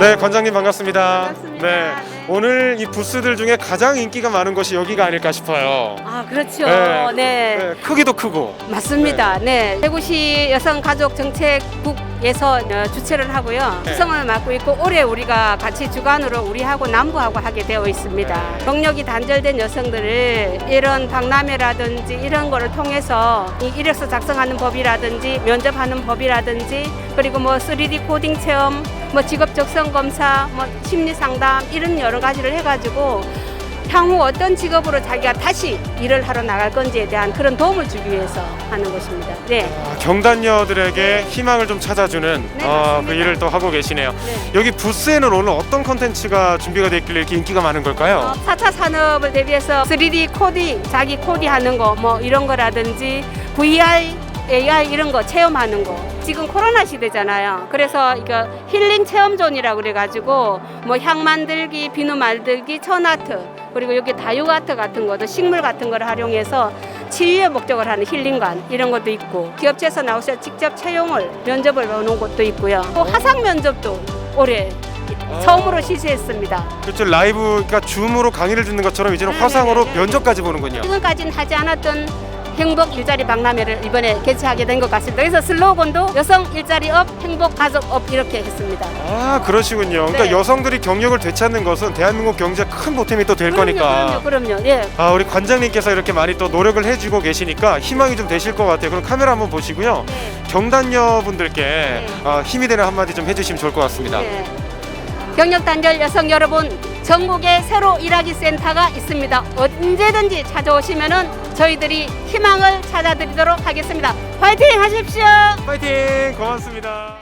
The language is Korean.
네, 관장님 반갑습니다. 반갑습니다. 네, 네. 오늘 이 부스들 중에 가장 인기가 많은 곳이 여기가 아닐까 싶어요. 아 그렇죠. 네. 네. 네, 크기도 크고. 맞습니다. 네. 대구시 여성 가족 정책국에서 어, 주최를 하고요. 네. 구성을 맡고 있고 올해 우리가 같이 주관으로 우리하고 남부하고 하게 되어 있습니다. 네. 경력이 단절된 여성들을 이런 박람회라든지 이런 거를 통해서 이 이력서 작성하는 법이라든지 면접하는 법이라든지 그리고 뭐 3D 코딩 체험, 뭐 직업 적성 검사, 뭐 심리 상담 이런 여러 가지를 해가지고 향후 어떤 직업으로 자기가 다시 일을 하러 나갈 건지에 대한 그런 도움을 주기 위해서 하는 것입니다. 네. 아, 경단녀들에게 희망을 좀 찾아주는 네, 어, 맞습니다. 그 일을 또 하고 계시네요. 네. 여기 부스에는 오늘 어떤 컨텐츠가 준비가 되어 있길래 이렇게 인기가 많은 걸까요? 어, 4차 산업을 대비해서 3D 코딩, 자기 코디하는 거 뭐 이런 거라든지 VR, AI 이런 거 체험하는 거. 지금 코로나 시대잖아요. 그래서 이거 힐링 체험존이라고 그래가지고 뭐 향 만들기, 비누 만들기, 천아트 그리고 여기 다육아트 같은 것도 식물 같은 걸 활용해서 치유의 목적을 하는 힐링관 이런 것도 있고 기업체에서 나오셔서 직접 채용을 면접을 보는 곳도 있고요. 또 화상 면접도 올해 처음으로 실시했습니다. 그렇죠. 라이브, 그러니까 줌으로 강의를 듣는 것처럼 이제는 네, 화상으로 네, 네, 네. 면접까지 보는군요. 지금까지는 하지 않았던 행복 일자리 박람회를 이번에 개최하게 된 것 같습니다. 그래서 슬로건도 여성 일자리 업, 행복 가족 업 이렇게 했습니다. 아, 그러시군요. 그러니까 네. 여성들이 경력을 되찾는 것은 대한민국 경제 큰 보탬이 또 될 거니까. 그럼요, 그럼요. 예. 아, 우리 관장님께서 이렇게 많이 또 노력을 해주고 계시니까 희망이 좀 되실 것 같아요. 그럼 카메라 한번 보시고요. 네. 경단녀 분들께 아, 힘이 되는 한마디 좀 해주시면 좋을 것 같습니다. 네. 경력 단절 여성 여러분, 전국에 새로 일하기 센터가 있습니다. 언제든지 찾아오시면은 저희들이 희망을 찾아드리도록 하겠습니다. 화이팅 하십시오. 파이팅! 고맙습니다.